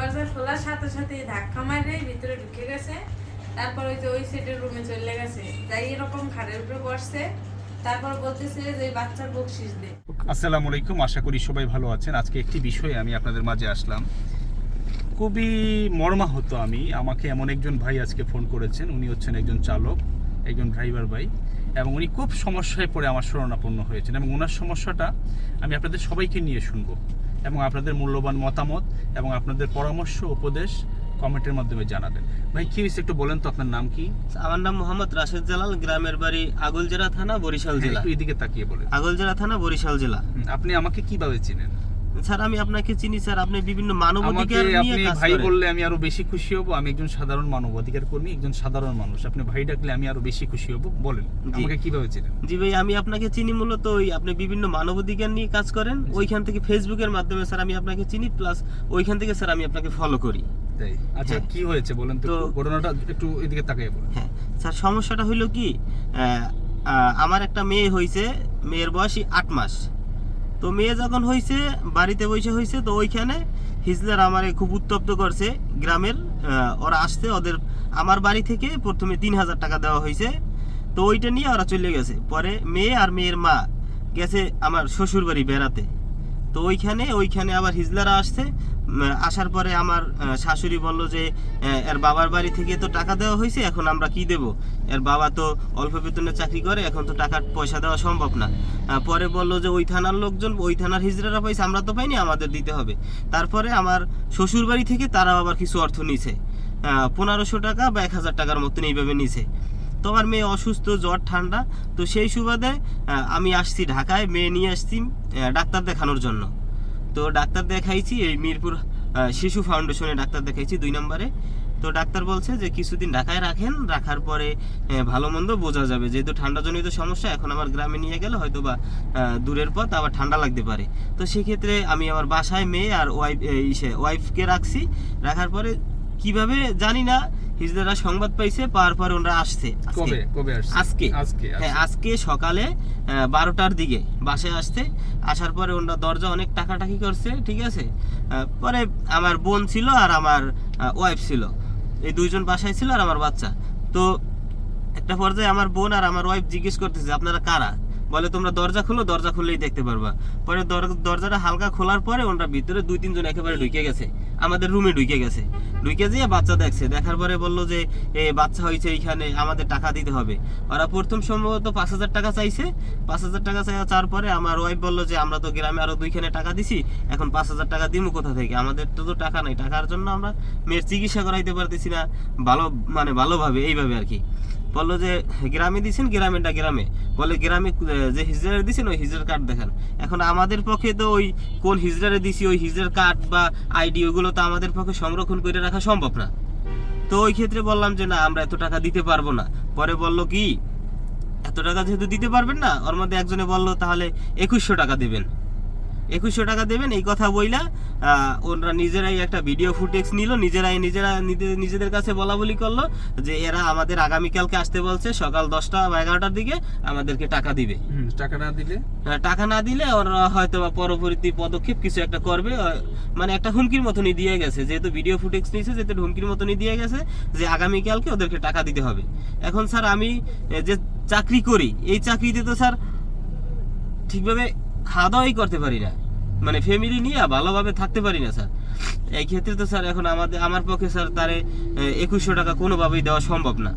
দরজা খোলার সাথে সাথে ধাক্কা মারে, ভিতরে ঢুকে গেছে। তারপর ওই যে ওই সাইডের রুমে চলে গেছে। যাই এরকম খাটের উপরে বসছে। তারপর বলতেছে যে বাচ্চার বকশিস দে। আসসালামু আলাইকুম, আশা করি সবাই ভালো আছেন। আজকে একটি বিষয়ে আমি আপনাদের মাঝে আসলাম। খুবই মর্মাহত আমি। আমাকে এমন একজন ভাই আজকে ফোন করেছেন। উনি হচ্ছেন একজন চালক, একজন ড্রাইভার ভাই। এবং উনি খুব সমস্যায় পড়ে আমার শরণাপন্ন হয়েছেন এবং ওনার সমস্যাটা আমি আপনাদের সবাইকে নিয়ে শুনব এবং আপনাদের মূল্যবান মতামত এবং আপনাদের পরামর্শ উপদেশ কমেন্টের মাধ্যমে জানাবেন। ভাই কি হয়েছে একটু বলেন তো আপনার নাম কি? আমার নাম মোহাম্মদ রাশেদ জালাল গ্রামের বাড়ি আগলজেরা থানা বরিশাল হ্যাঁ, জেলা। এদিকে তাকিয়ে বলেন। আগলজেরা থানা বরিশাল জেলা। আপনি আমাকে কীভাবে চিনেন? স্যার আমি আপনাকে চিনি স্যার। আপনি বিভিন্ন মানবাধিকার নিয়ে আপনি কাজ ভাই বললে আমি আরও বেশি খুশি হব। আমি একজন সাধারণ মানবাধিকার কর্মী একজন সাধারণ মানুষ। আপনি ভাই ডাকলে আমি আরও বেশি খুশি হব। বলেন আমাকে কীভাবে চিনেন? জি ভাই আমি আপনাকে চিনি মূলত ওই আপনি বিভিন্ন মানবাধিকার নিয়ে কাজ করেন। ওইখান থেকে ফেসবুকের মাধ্যমে স্যার আমি আপনাকে চিনি। প্লাস ওইখান থেকে স্যার আমি আপনাকে ফলো করি। তাই? আচ্ছা হ্যাঁ। কি হয়েছে বলেন তো ঘটনাটা একটু এদিকে তাকিয়ে বলেন। হ্যাঁ স্যার সমস্যাটা হইল কি আমার একটা মেয়ে হয়েছে মেয়ের বয়সী আট মাস। তো মেয়ে যখন হয়েছে বাড়িতে বসে হয়েছে তো ওইখানে হিজলার আমারে খুব উত্তপ্ত করছে গ্রামের ওরা আসতে ওদের আমার বাড়ি থেকে প্রথমে তিন হাজার টাকা দেওয়া হয়েছে তো ওইটা নিয়ে ওরা চলে গেছে। পরে মেয়ে আর মেয়ের মা গেছে আমার শ্বশুর বাড়ি বেড়াতে। তো ওইখানে ওইখানে আবার হিজলারা আসছে আসার পরে আমার শাশুড়ি বলল যে এর বাবার বাড়ি থেকে তো টাকা দেওয়া হয়েছে, এখন আমরা কি দেব? এর বাবা তো অল্প বেতনে চাকরি করে, এখন তো টাকার পয়সা দেওয়া সম্ভব না। পরে বলল যে, ওই থানার লোকজন, ওই থানার হিজড়ারা পাইছে, আমরা তো পাইনি, আমাদের দিতে হবে। তারপরে আমার শ্বশুর বাড়ি থেকে তারাও আবার কিছু অর্থ নিছে। পনেরোশো টাকা বা এক হাজার টাকার মতন এইভাবে নিছে। তো আমার মেয়ে অসুস্থ, জ্বর, ঠান্ডা, তো সেই সুবাদে আমি আসছি ঢাকায়, মেয়ে নিয়ে আসছি ডাক্তার দেখানোর জন্য। তো ডাক্তার দেখাইছি এই মিরপুর শিশু ফাউন্ডেশনে ডাক্তার দেখাইছি দুই নম্বরে। তো ডাক্তার বলছে যে কিছুদিন ঢাকায় রাখেন রাখার পরে ভালো মন্দ বোঝা যাবে। যেহেতু ঠান্ডাজনিত সমস্যা এখন আমার গ্রামে নিয়ে গেলে হয়তো বা দূরের পথ আবার ঠান্ডা লাগতে পারে। তো সেক্ষেত্রে আমি আমার বাসায় মেয়ে আর ওয়াইফ ইসে ওয়াইফকে রাখছি। রাখার পরে কীভাবে জানি না হিজদারা সংবাদ পাইছে পাওয়ার পর ওনারা আসছে। আজকে। হ্যাঁ। আজকে। সকালে বারোটার দিকে বাসায় আসতে আসার পরে ওনার দরজা অনেক টাকাটাকি করছে, ঠিক আছে? পরে আমার বোন ছিল আর আমার ওয়াইফ ছিল। এই দুইজন বাসায় ছিল আর আমার বাচ্চা। তো একটা পর্যায়ে আমার বোন আর আমার ওয়াইফ জিজ্ঞেস করতেছে, আপনারা কারা? বলে, তোমরা দরজা খুলো, দরজা খুললেই দেখতে পারবা। পরে দর- দরজাটা হালকা খোলার পরে ওনারা ভিতরে দুই তিনজন একেবারে ঢুকে গেছে। আমাদের রুমে ঢুকে গেছে। ঢুকে যেয়ে বাচ্চা দেখছে। দেখার পরে বলল যে, এ, বাচ্চা হয়েছে এইখানে, আমাদের টাকা দিতে হবে। ওরা প্রথম সম্ভবত পাঁচ হাজার টাকা চাইছে। পাঁচ হাজার টাকা চাই চাওয়ার পরে আমার ওয়াইফ বলল যে, আমরা তো গ্রামে আরও দুইখানে টাকা দিছি, এখন পাঁচ হাজার টাকা দিমু কোথা থেকে? আমাদের তো তো টাকা নাই। টাকার জন্য আমরা মেয়ের চিকিৎসা করাইতে পারতেছি না। ভালো মানে ভালোভাবে, এইভাবে আর কি। বলল যে, গ্রামে দিছেন গ্রামেরটা গ্রামে? বলে গ্রামে যে হিজড়ারে দিছেন, ওই হিজড়ার কার্ড দেখান। এখন আমাদের পক্ষে তো ওই কোন হিজড়ারে দিছি, ওই হিজড়ার কার্ড বা আইডি, ওগুলো তো আমাদের পক্ষে সংরক্ষণ করে রাখা সম্ভব না। তো ওই ক্ষেত্রে বললাম যে, না, আমরা এত টাকা দিতে পারব না। পরে বলল, কি? এত টাকা যেহেতু দিতে পারবেন না? ওর মধ্যে একজনে বলল, তাহলে একুশশো টাকা দেবেন। একুশশো টাকা দেবেন এই কথা বইলা ওরা নিজেরাই একটা ভিডিও ফুটেজ নিল নিজেরাই নিজেরা নিজে- নিজেদের কাছে বলা বলি করল যে এরা আমাদের আগামীকালকে আসতে বলছে সকাল দশটা বা এগারোটার দিকে আমাদেরকে টাকা দিবে। টাকা না দিলে? টাকা না দিলে ওরা হয়তো বা পরবর্তী পদক্ষেপ কিছু একটা করবে মানে একটা হুমকির মতনই দিয়ে গেছে যেহেতু ভিডিও ফুটেজ নিয়েছে যেহেতু হুমকির মতনই দিয়ে গেছে যে আগামীকালকে ওদেরকে টাকা দিতে হবে। এখন স্যার আমি যে চাকরি করি এই চাকরিতে তো স্যার ঠিকভাবে খাওয়া দাওয়াই করতে পারি না। মানে ফ্যামিলি নিয়ে ভালোভাবে থাকতে পারি না স্যার। এই ক্ষেত্রে তো স্যার এখন আমাদের আমার পক্ষে স্যার তারে একুশশো টাকা কোনোভাবেই দেওয়া সম্ভব না।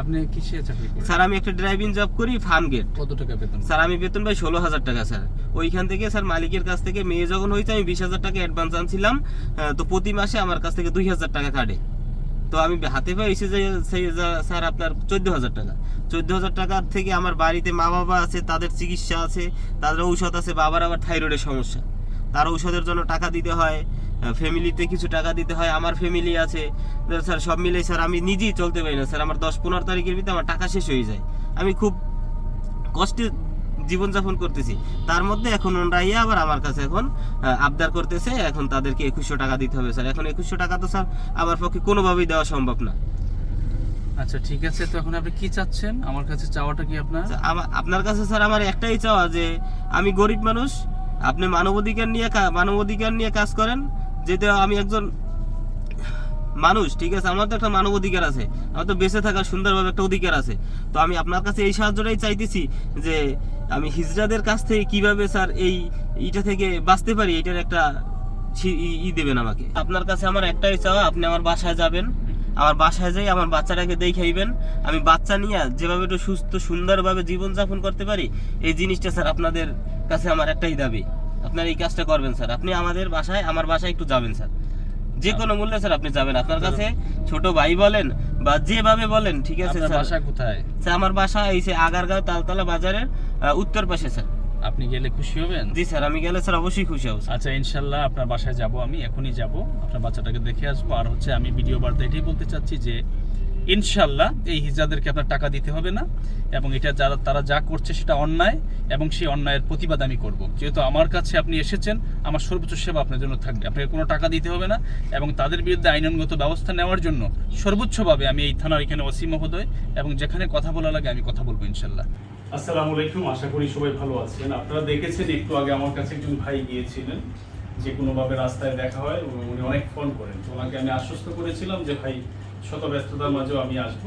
আপনি কিসে চাকরি করেন? স্যার আমি একটা ড্রাইভিং জব করি ফার্ম গেট কত টাকা বেতন? স্যার আমি বেতন পাই ষোলো হাজার টাকা স্যার। ওইখান থেকে স্যার মালিকের কাছ থেকে মেয়ে যখন হয়েছে আমি বিশ হাজার টাকা অ্যাডভান্স আনছিলাম তো প্রতি মাসে আমার কাছ থেকে দুই হাজার টাকা কাটে। তো আমি হাতে পাই এসে যাই সেই স্যার আপনার চোদ্দ হাজার টাকা। চোদ্দ হাজার টাকার থেকে আমার বাড়িতে মা বাবা আছে, তাদের চিকিৎসা আছে, তাদের ঔষধ আছে, বাবার আবার থাইরয়েডের সমস্যা। তার ঔষধের জন্য টাকা দিতে হয় ফ্যামিলিতে কিছু টাকা দিতে হয়, আমার ফ্যামিলি আছে। স্যার, সব মিলে স্যার, আমি নিজেই চলতে পারি না। স্যার, আমার দশ পনেরো তারিখের ভিতরে আমার টাকা শেষ হয়ে যায়। আমি খুব কষ্টে জীবনযাপন করতেছি। তার মধ্যে এখন ওনরা ইয়ে আবার আমার কাছে এখন আবদার করতেছে এখন তাদেরকে একুশশো টাকা দিতে হবে স্যার। এখন একুশশো টাকা তো স্যার আমার পক্ষে কোনোভাবেই দেওয়া সম্ভব না। আচ্ছা ঠিক আছে তো এখন আপনি কি চাচ্ছেন? আমার কাছে চাওয়াটা কি আপনার? আপনার কাছে স্যার আমার একটাই চাওয়া যে আমি গরিব মানুষ আপনি মানবাধিকার নিয়ে মানবাধিকার নিয়ে কাজ করেন যেহেতু আমি একজন মানুষ, ঠিক আছে? আমার তো একটা মানব অধিকার আছে। আমার তো বেঁচে থাকার সুন্দরভাবে একটা অধিকার আছে। তো আমি আপনার কাছে এই সাহায্যটাই চাইতেছি যে আমি হিজড়াদের কাছ থেকে কীভাবে, স্যার, এই ইটা থেকে বাঁচতে পারি, এটার একটা ই দেবেন আমাকে। আপনার কাছে আমার একটাই চাওয়া, আপনি আমার বাসায় যাবেন। আমার বাসায় যাই, আমার বাচ্চাটাকে দেখাইবেন। আমি বাচ্চা নিয়ে যেভাবে একটু সুস্থ, সুন্দরভাবে জীবনযাপন করতে পারি, এই জিনিসটা, স্যার, আপনাদের কাছে আমার একটাই দাবি। আপনার এই কাজটা করবেন, স্যার। আপনি আমাদের বাসায়, আমার বাসায় একটু যাবেন, স্যার। যে কোনো মূল্যে স্যার আপনি যাবেন। আপনার কাছে ছোট ভাই বলেন বা যেভাবে বলেন ঠিক আছে স্যার। বাসা কোথায়? স্যার আমার বাসা এই যে আগারগাঁও তালতলা বাজারের উত্তর পাশে স্যার। আপনি গেলে খুশি হবেন? জি স্যার আমি গেলে স্যার অবশ্যই খুশি হব আচ্ছা ইনশাল্লাহ আপনার বাসায় যাব আমি এখনই যাব। আপনার বাচ্চাটাকে দেখে আসব। আর হচ্ছে আমি ভিডিও বার্তা এটাই বলতে চাচ্ছি যে ইনশাল্লাহ এই হিজড়াদেরকে আপনার টাকা দিতে হবে না, এবং এটা যারা, তারা যা করছে সেটা অন্যায়, এবং সেই অন্যায়ের প্রতিবাদ আমি করব। যেহেতু আমার কাছে আপনি এসেছেন, আমার সর্বোচ্চ সেবা আপনার জন্য থাকবে। আপনাকে কোনো টাকা দিতে হবে না, এবং তাদের বিরুদ্ধে আইনগত ব্যবস্থা নেওয়ার জন্য সর্বোচ্চভাবে আমি এই থানার এখানে অসীম মহোদয়, এবং যেখানে কথা বলা লাগে আমি কথা বলব ইনশাল্লাহ আসসালামু আলাইকুম, আশা করি সবাই ভালো আছেন। আপনারা দেখেছেন, একটু আগে আমার কাছে একজন ভাই গিয়েছিলেন, যে কোনোভাবে রাস্তায় দেখা হয়, উনি অনেক ফোন করেন। ওনাকে আমি আশ্বস্ত করেছিলাম যে ভাই শত ব্যস্ততার মাঝেও আমি আসব।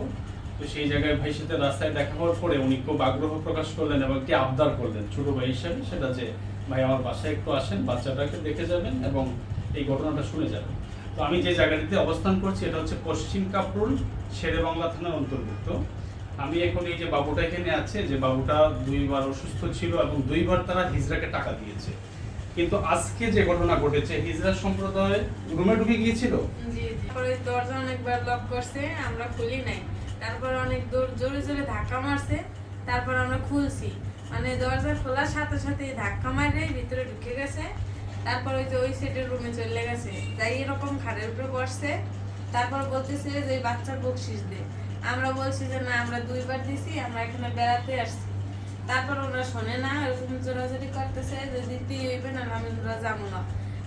তো সেই জায়গায় ভাইয়ের সাথে রাস্তায় দেখা হওয়ার পরে উনি খুব আগ্রহ প্রকাশ করলেন এবং একটি আবদার করলেন। ছোট ভাই হিসাবে সেটা যে, ভাই, আমার বাসায় একটু আসেন, বাচ্চাটাকে দেখে যাবেন এবং এই ঘটনাটা শুনে যাবেন। তো আমি যে জায়গাটিতে অবস্থান করছি, এটা হচ্ছে পশ্চিম কাপড় শেরে বাংলা থানার অন্তর্ভুক্ত। আমি এখন এই যে বাবুটা এখানে আছে, যে বাবুটা দুইবার অসুস্থ ছিল এবং দুইবার তারা হিজরাকে টাকা দিয়েছে। কিন্তু আজকে যে ঘটনা ঘটেছে, হিজরা সম্প্রদায় রুমে ঢুকে গিয়েছিল? দরজা অনেকবার লক করছে, আমরা খুলি নাই। তারপর অনেক দূর, জোরে জোরে ধাক্কা মারছে, তারপর আমরা খুলছি। মানে দরজা খোলার সাথে সাথে ধাক্কা মারে, ভিতরে ঢুকে গেছে। তারপর ওই যে ওই সাইডের রুমে চলে গেছে। যাই এরকম খাটের উপরে বসছে। তারপর বলতেছে যে বাচ্চার বকশিস দে। আমরা বলছি যে, না, আমরা দুইবার দিছি, আমরা এখানে বেড়াতে আসছি। তারপর ওরা শোনে না এরকম জোরাজোরি করতেছে যে দিতে হইবে না আমি ওরা যাব না।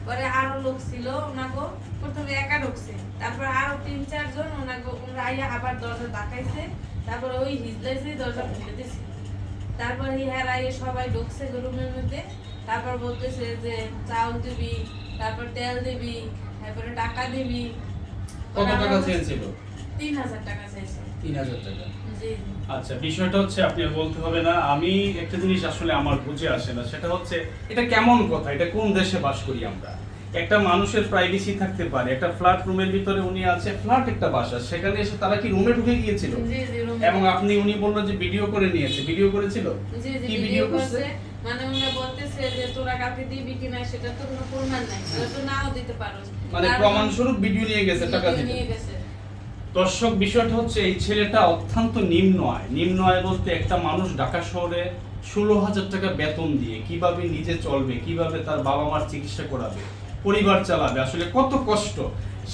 পরে আরও লোক ছিল ওনাগো প্রথমে একা ঢুকছে তারপর আরও তিন চারজন ওনাগো ওনারা আইয়া আবার দরজা ডাকাইছে তারপর ওই হিজলাইছে দরজা খুলে দিছে। তারপর ইহার আইয়ে সবাই ঢুকছে রুমের মধ্যে তারপর বলতেছে যে চাউল দিবি তারপর তেল দিবি তারপরে টাকা দিবি। কত টাকা চেয়েছিল? তিন হাজার টাকা চাইছে তিন হাজার টাকা। আচ্ছা বিষয়টা হচ্ছে আপনি বলতে হবে না আমি একটা জিনিস আসলে আমার বুঝে আসে না সেটা হচ্ছে এটা কেমন কথা এটা কোন দেশে বাস করি আমরা? একটা মানুষের প্রাইভেসি থাকতে পারে একটা ফ্ল্যাট রুমের ভিতরে উনি আছে ফ্ল্যাট একটা বাসা সেখানে এসে তারা কি রুমে ঢুকে গিয়েছিল? জি জি রুমে এবং আপনি উনি বলল যে ভিডিও করে নিয়েছে ভিডিও করেছিল? জি জি কি ভিডিও করছে? মানে উনি বলতেছে যে তোরা কাউকে দিবি কিনা সেটা তো কোনো প্রমাণ নাই তো নাও দিতে পারো। মানে প্রমাণ স্বরূপ ভিডিও নিয়ে গেছে টাকা দিতে। নিয়ে গেছে। দর্শক বিষয়টা হচ্ছে এই ছেলেটা অত্যন্ত নিম্ন আয় নিম্ন আয় বলতে একটা মানুষ ঢাকা শহরে ষোলো হাজার টাকা বেতন দিয়ে কীভাবে নিজে চলবে কীভাবে তার বাবা মার চিকিৎসা করাবে পরিবার চালাবে আসলে কত কষ্ট।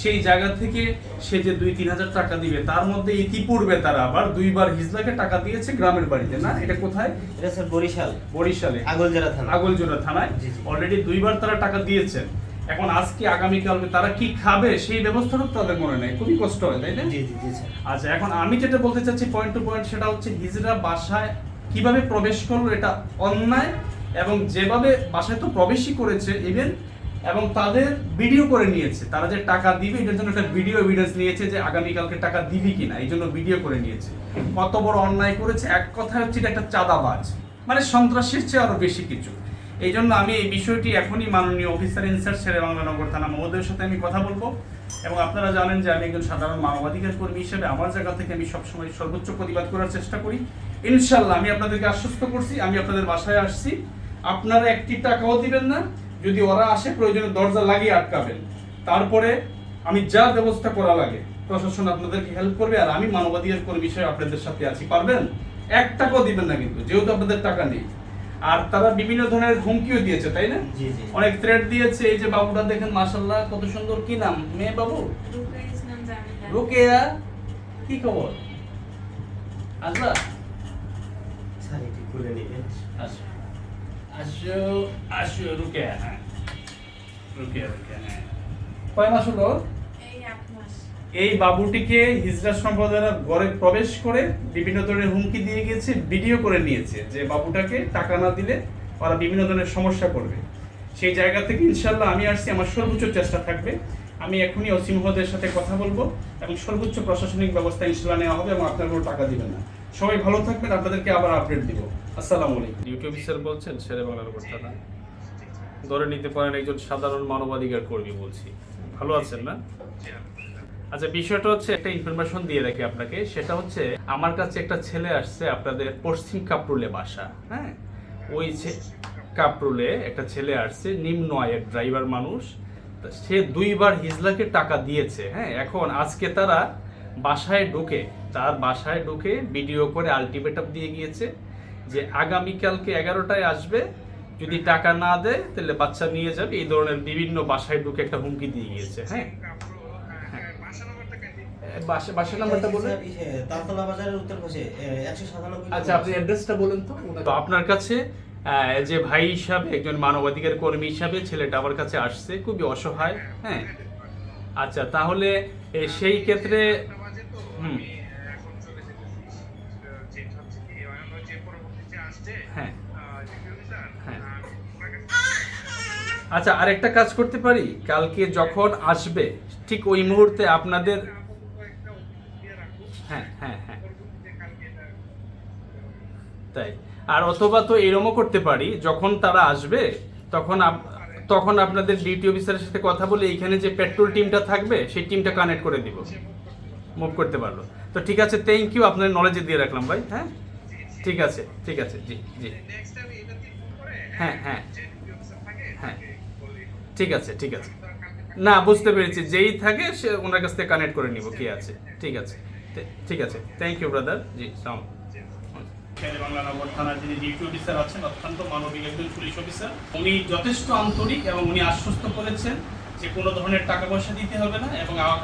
সেই জায়গা থেকে সে যে দুই তিন হাজার টাকা দিবে তার মধ্যে ইতিপূর্বে তারা আবার দুইবার হিজলাকে টাকা দিয়েছে গ্রামের বাড়িতে না? এটা কোথায়? এটা স্যার বরিশাল। বরিশালে। আগলজেরা থানা। আগলজোড়া থানায়। অলরেডি দুইবার তারা টাকা দিয়েছেন। এখন আজকে আগামীকালকে তারা কি খাবে সেই ব্যবস্থাটাও তাদের মনে নেই। খুবই কষ্ট হয় তাই না? জি জি জি আচ্ছা এখন আমি যেটা বলতে চাচ্ছি পয়েন্ট টু পয়েন্ট সেটা হচ্ছে হিজরা বাসায় কীভাবে প্রবেশ করল এটা অন্যায় এবং যেভাবে বাসায় তো প্রবেশই করেছে ইভেন এবং তাদের ভিডিও করে নিয়েছে। তারা যে টাকা দিবে এটার জন্য একটা ভিডিও এভিডেন্স নিয়েছে যে আগামীকালকে টাকা দিবি কিনা এই জন্য ভিডিও করে নিয়েছে। কত বড় অন্যায় করেছে এক কথা হচ্ছে এটা একটা চাঁদাবাজ। মানে সন্ত্রাসীর চেয়ে আরও বেশি কিছু। এই জন্য আমি এই বিষয়টি এখনই মাননীয় অফিসার ইনচার্জ শেরে বাংলানগর থানা মহোদয়ের সাথে আমি কথা বলব। এবং আপনারা জানেন যে আমি একজন সাধারণ মানবাধিকার কর্মী হিসেবে আমার জায়গা থেকে আমি সবসময় সর্বোচ্চ প্রতিবাদ করার চেষ্টা করি। ইনশাল্লাহ আমি আপনাদেরকে আশ্বস্ত করছি, আমি আপনাদের বাসায় আসছি। আপনারা একটি টাকাও দিবেন না, যদি ওরা আসে প্রয়োজনে দরজা লাগিয়ে আটকাবেন। তারপরে আমি যা ব্যবস্থা করা লাগে, প্রশাসন আপনাদেরকে হেল্প করবে আর আমি মানবাধিকার কর্মী হিসেবে আপনাদের সাথে আছি, পারবেন? এক টাকাও দিবেন না কিন্তু, যেহেতু আপনাদের টাকা নেই। আর তারা বিভিন্ন ধরনের হুমকিও দিয়েছে তাই না? অনেক থ্রেট দিয়েছে এই যে বাবুটা দেখেন মাশাল্লাহ কত সুন্দর কি নাম? মেয়ে বাবু? রোকেয়া কি খবর? আসবা আসো আসো আসো রোকেয়া হ্যাঁ। রোকেয়া রোকেয়া হ্যাঁ। কয় মাস হলো এই বাবুটিকে হিজরা সম্প্রদায়ের ঘরে প্রবেশ করে বিভিন্ন ধরনের হুমকি দিয়ে গিয়েছে ভিডিও করে নিয়েছে যে বাবুটাকে টাকা না দিলে ওরা বিভিন্ন ধরনের সমস্যা করবে। সেই জায়গা থেকে ইনশাল্লাহ আমি আসছি আমার সর্বোচ্চ চেষ্টা থাকবে। আমি এখনই ওসি মহোদয়ের সাথে কথা বলব এবং সর্বোচ্চ প্রশাসনিক ব্যবস্থা ইনশাল্লাহ নেওয়া হবে এবং আপনার কোনো টাকা দিবেন না। সবাই ভালো থাকবেন আপনাদেরকে আবার আপডেট দিব। আসসালামু আলাইকুম। ডিউটি অফিসার বলছেন শেরে বাংলার উপর ধরে নিতে পারেন একজন সাধারণ মানবাধিকার কর্মী বলছি। ভালো আছেন না? আচ্ছা বিষয়টা হচ্ছে একটা ইনফরমেশন দিয়ে রাখি আপনাকে। সেটা হচ্ছে, আমার কাছে একটা ছেলে আসছে আপনাদের পশ্চিম কাপরুলে বাসা হ্যাঁ? ওই কাপরুলে একটা ছেলে আসছে, নিম্ন আয়ের ড্রাইভার মানুষ। সে দুইবার হিজলাকে টাকা দিয়েছে হ্যাঁ? এখন আজকে তারা বাসায় ঢুকে, তার বাসায় ঢুকে ভিডিও করে আলটিমেটাম দিয়ে গিয়েছে যে আগামীকালকে এগারোটায় আসবে, যদি টাকা না দেয়, তাহলে বাচ্চা নিয়ে যাবে। এই ধরনের বিভিন্ন বাসায় ঢুকে একটা হুমকি দিয়ে গিয়েছে হ্যাঁ? বাসা বাসা নাম্বারটা বলুন। তালতলা বাজারের উত্তর পাশে একশো সাতানব্বই আচ্ছা আপনি অ্যাড্রেসটা বলেন তো। তো আপনার কাছে যে ভাই হিসাবে একজন মানবাধিকার কর্মী হিসাবে ছেলেটা আমার কাছে আসছে খুবই অসহায় হ্যাঁ। আচ্ছা তাহলে সেই ক্ষেত্রে হুম। হ্যাঁ। হ্যাঁ। আচ্ছা আরেকটা কাজ করতে পারি? কালকে যখন আসবে ঠিক ওই মুহূর্তে আপনাদের হ্যাঁ হ্যাঁ হ্যাঁ। তাই। আর অথবা তো এরমও করতে পারি, যখন তারা আসবে, তখন তখন আপনাদের ডিউটি অফিসারের সাথে কথা বলে এইখানে যে পেট্রোল টিমটা থাকবে, সেই টিমটা কানেক্ট করে দিব। মুভ করতে পারল। তো ঠিক আছে থ্যাংক ইউ আপনার নলেজে দিয়ে রাখলাম ভাই হ্যাঁ? ঠিক আছে ঠিক আছে, জি জি। হ্যাঁ হ্যাঁ। হ্যাঁ। ঠিক আছে ঠিক আছে। না, বুঝতে পেরেছি, যেই থাকে সে ওনার কাছ থেকে কানেক্ট করে নিব, কি আছে। ঠিক আছে। ঠিক আছে। থ্যাংক ইউ ব্রাদার জি নগর থানার মানবিক পুলিশ অফিসার, উনি যথেষ্ট আন্তরিক এবং উনি আশ্বস্ত করেছেন যে কোনো ধরনের টাকা পয়সা দিতে হবে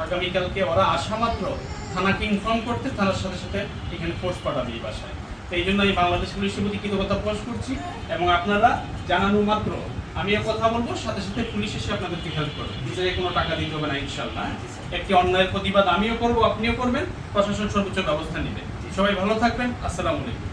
আগামীকালকে ওরা আসা মাত্র থানাকে ইনফর্ম করতে সাথে সাথে এখানে বাসায়। তো এই জন্য আমি বাংলাদেশ পুলিশের প্রতি করছি এবং আপনারা জানানো মাত্র, আমিও কথা বলব, সাথে সাথে পুলিশ এসে আপনাদেরকে হেল্প করবে। কোনো টাকা দিতে হবে না ইনশাল্লাহ একটি অন্যায়ের প্রতিবাদ আমিও করব, আপনিও করবেন। প্রশাসন সর্বোচ্চ ব্যবস্থা নেবে। সবাই ভালো থাকবেন। আসসালামু আলাইকুম।